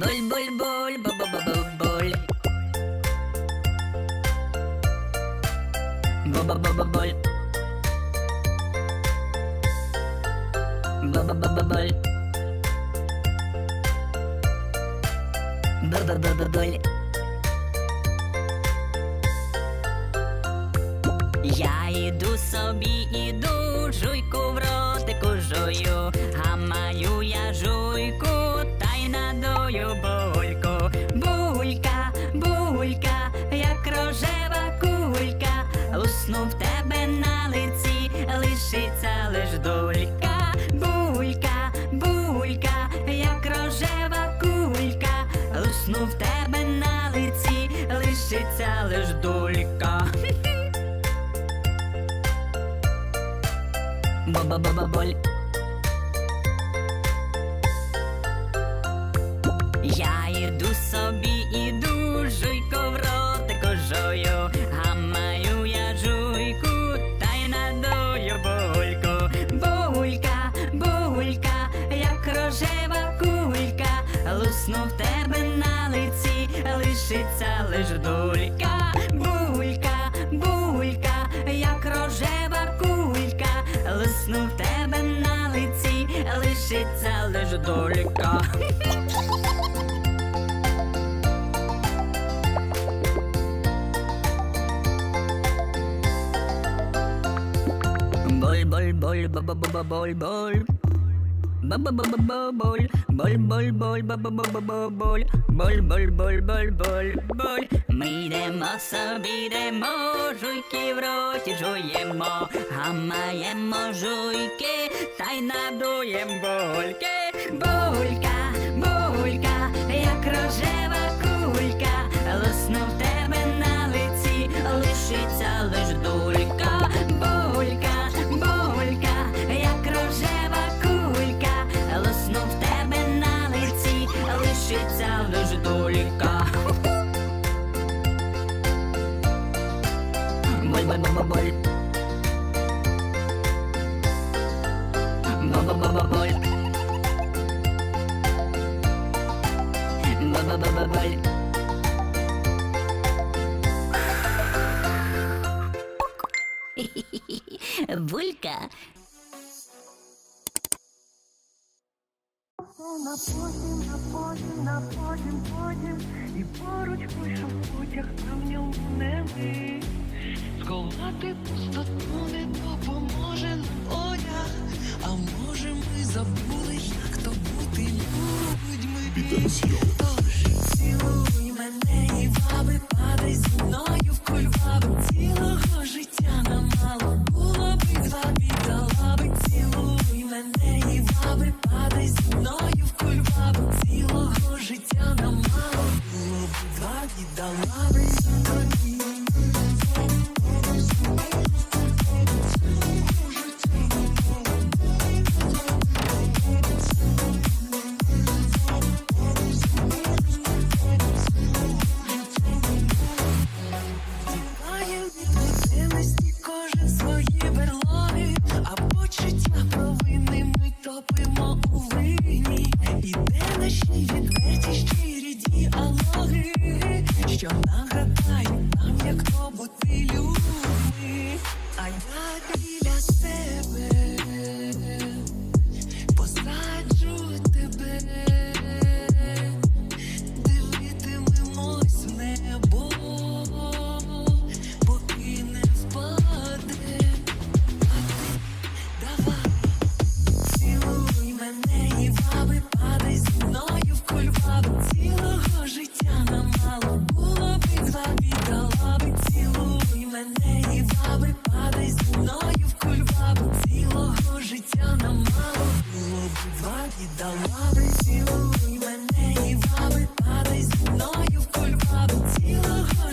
Боль, боль, боль, ба-ба-ба-ба, боль. Ба-ба-ба-ба, боль. Ба-ба-ба-ба, боль. Ба-ба-ба-ба, боль. Я іду собі, іду, лусну в тебе на лиці, лишиться лиш дулька. Ба-ба-ба-ба-боль. Я іду собі, іду, жуйку в ротику жую, маю я жуйку, та й надую бульку. Булька, булька, як рожева кулька, лусну в тебе лишиться лиш дулька. Булька, булька, як рожева кулька, лусну в тебе на лиці, лишиться лиш дулька. Боль, боль, боль, ба ба ба ба боль, боль. Боль, боль, боль. Ми йдемо собі, йдемо, жуйки в роті жуємо, а маємо жуйки, та й надуєм бульки. Булька, булька, Булька. На потім, на потім, на потім, потім, і поруч вийшов потяг, а в ньому не ми. Сховати пустоту не допоможе нам одяг, а може ми забули, як то бути людьми. Тож цілуй мене і ваби, падай зі мною в кульваби. Би. Цілуй мене і ваби, падай зі мною в кульбабу. Цілого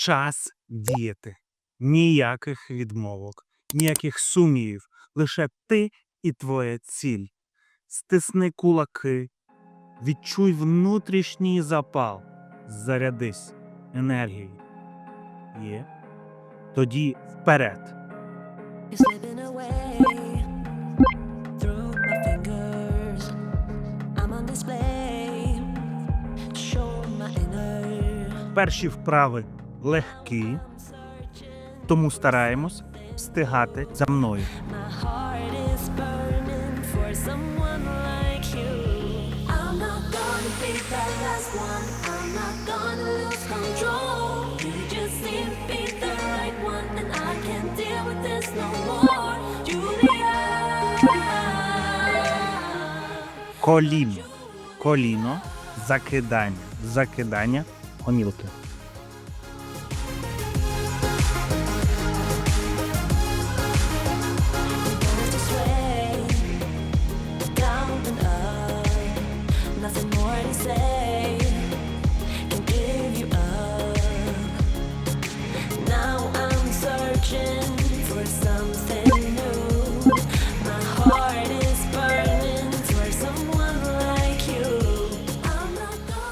час діяти. Ніяких відмовок, ніяких сумнівів. Лише ти і твоя ціль. Стисни кулаки, відчуй внутрішній запал, зарядись енергією. Є. Тоді вперед. Перші вправи легкі, тому стараємось встигати за мною. Коліно, коліно, закидання, закидання. Гомілки.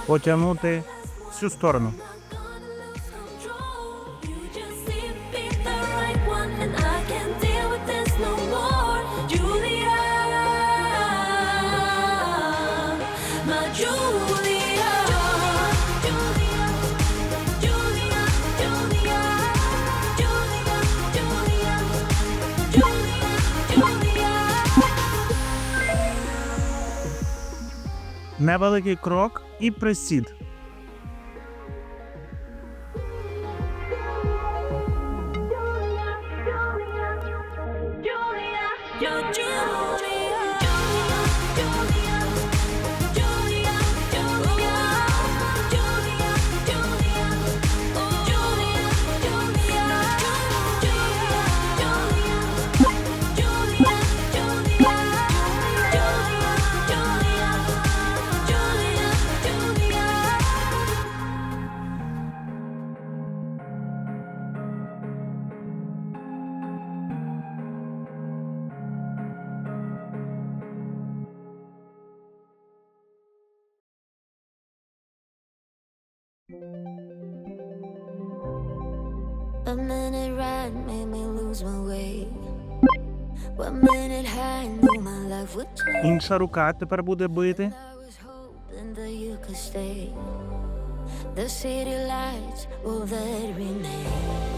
потягнути всю сторону. невеликий крок і присід. A minute ride made me lose my way. One minute high knew my life would change. Інша рука тепер буде бити. I was hoping that you could stay. The city lights, will that remain?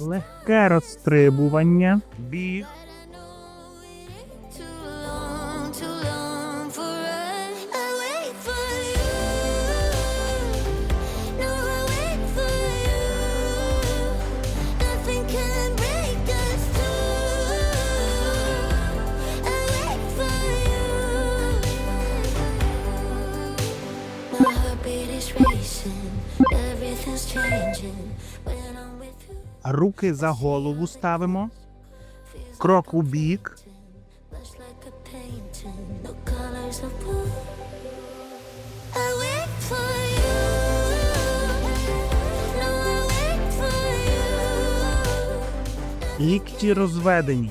легке розстрибування, біг. Everything's changing when I'm руки за голову ставимо, крок у бік. Лікті розведені.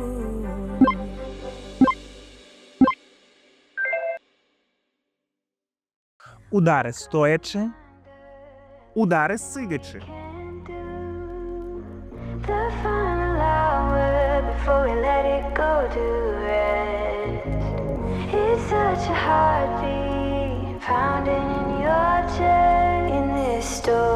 Удари стоячи. Удари сидячи. The final hour before we let it go to rest. It's such a heartbeat pounding in your chest in this story.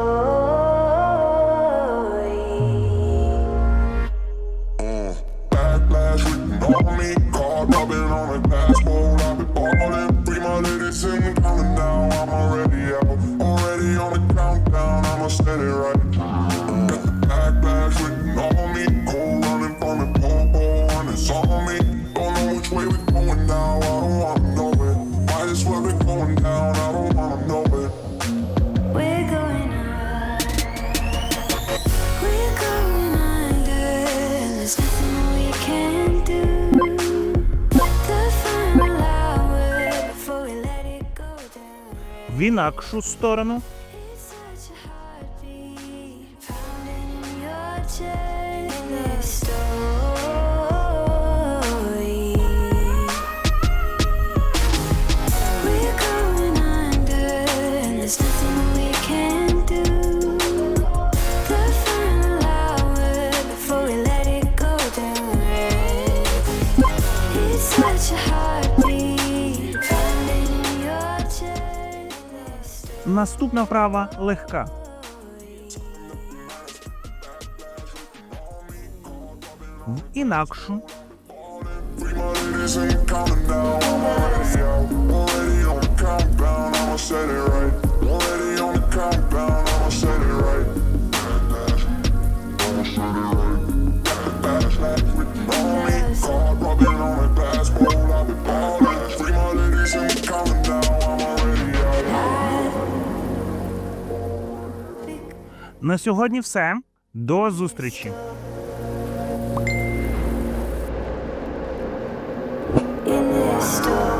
Set it right. Got the backlash written on me, cold running from the pole, pole running on me. Don't know which way we going now. I don't wanna know it. Might as well be going down. I don't wanna know it. We're going up. We're going under. There's nothing we can do. The final hour before we let it go down. В інакшу сторону. Наступна вправа легка. В інакшу. Free На сьогодні все. До зустрічі. in.